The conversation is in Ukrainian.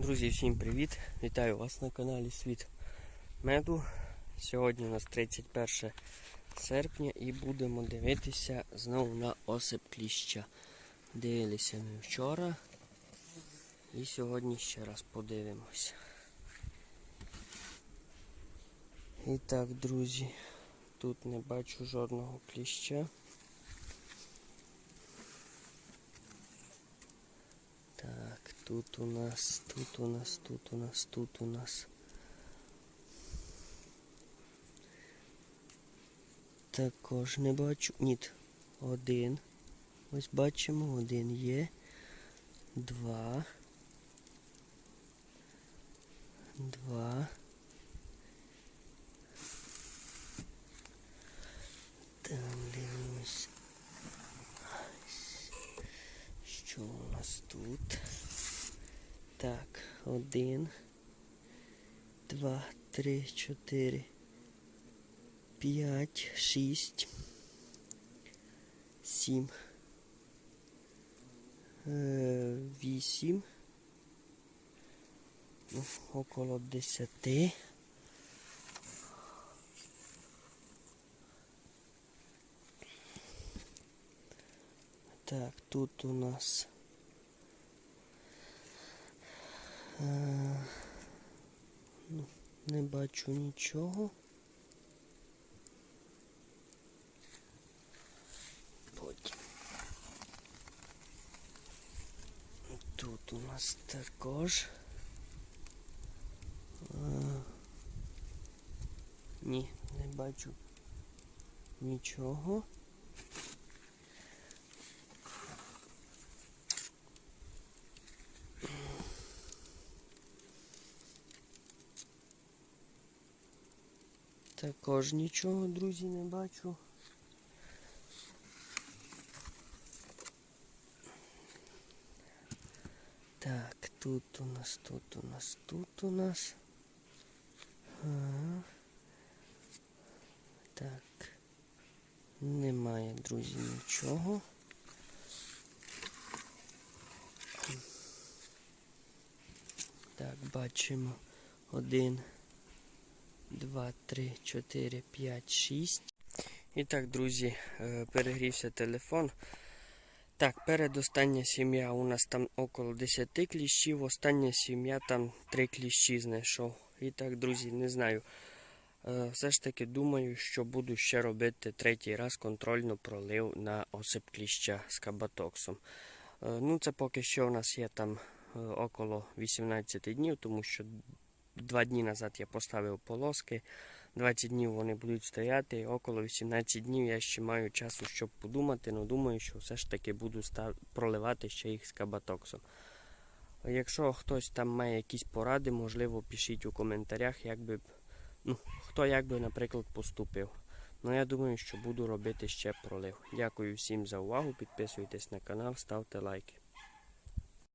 Друзі, всім привіт! Вітаю вас на каналі Світ Меду. Сьогодні у нас 31 серпня і будемо дивитися знову на осип кліща. Дивилися ми вчора і сьогодні ще раз подивимося. І так, друзі, тут не бачу жодного кліща. Так, тут у нас, тут у нас, тут у нас, тут у нас. Також не бачу. Ні, один. Ось бачимо, один є. Два. Два. Там дивимось. Що у нас тут? Так, один, два, три, чотири, п'ять, шість, сім, е, вісім, ну, около десяти. Так, тут у нас ну, не бачу нічого. Тут у нас також. Е, ні, не бачу нічого. Також нічого, друзі, не бачу. Так, тут у нас, тут у нас, тут у нас. Ага. Так. Немає, друзі, нічого. Так, бачимо один. 2, 3, 4, 5, 6. І так, друзі, е, перегрівся телефон. Так, передостання сім'я у нас там около 10 кліщів, остання сім'я там 3 кліщі знайшов. І так, друзі, не знаю. Е, Все ж таки думаю, що буду ще робити третій раз контрольно пролив на осип кліща з кабатоксом. Е, Ну, це поки що у нас є там около 18 днів, тому що Два дні назад я поставив полоски, 20 днів вони будуть стояти, около 18 днів я ще маю часу, щоб подумати, але думаю, що все ж таки буду став... проливати ще їх з кабатоксом. Якщо хтось там має якісь поради, можливо, пишіть у коментарях, як би, ну, хто як би, наприклад, поступив. Ну, я думаю, що буду робити ще пролив. Дякую всім за увагу, підписуйтесь на канал, ставте лайки.